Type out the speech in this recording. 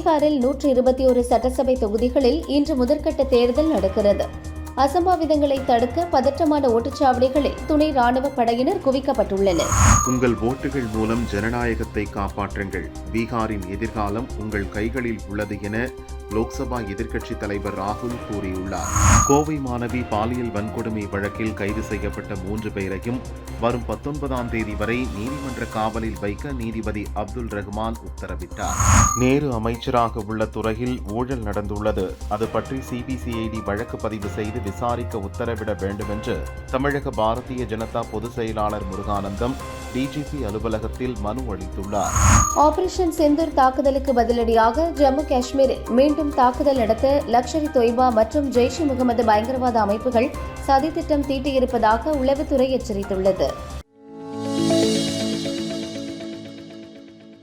பீகாரில் நூற்று இருபத்தி ஒரு சட்டசபை தொகுதிகளில் இன்று முதற்கட்ட தேர்தல் நடக்கிறது. அசம்பாவிதங்களை தடுக்க பதற்றமான ஓட்டுச்சாவடிகளில் துணை ராணுவ படையினர் குவிக்கப்பட்டுள்ளனர். உங்கள் ஓட்டுகள் மூலம் ஜனநாயகத்தை காப்பாற்றுங்கள். பீகாரின் எதிர்காலம் உங்கள் கைகளில் உள்ளது என லோக்சபா எதிர்க்கட்சித் தலைவர் ராகுல் கூறியுள்ளார். கோவை மாணவி பாலியல் வன்கொடுமை வழக்கில் கைது செய்யப்பட்ட மூன்று பேரையும் வரும் பத்தொன்பதாம் தேதி வரை நீதிமன்ற காவலில் வைக்க நீதிபதி அப்துல் ரஹ்மான் உத்தரவிட்டார். நேரு அமைச்சராக உள்ள துறையில் ஊழல் நடந்துள்ளது. அது பற்றி சிபிசிஐடி வழக்கு பதிவு செய்து விசாரிக்க உத்தரவிட வேண்டும் என்று தமிழக பாரதிய ஜனதா பொதுச் செயலாளர் முருகானந்தம் டிஜிபி அலுவலகத்தில் மனு அளித்துள்ளார். ஆபரேஷன் செந்தூர் தாக்குதலுக்கு பதிலடியாக ஜம்மு காஷ்மீரில் மீண்டும் தாக்குதல் நடத்த லக்ஷர் தொய்பா மற்றும் ஜெய்ஷ் இ முகமது பயங்கரவாத அமைப்புகள் சதித்திட்டம் தீட்டியிருப்பதாக உளவுத்துறை எச்சரித்துள்ளது.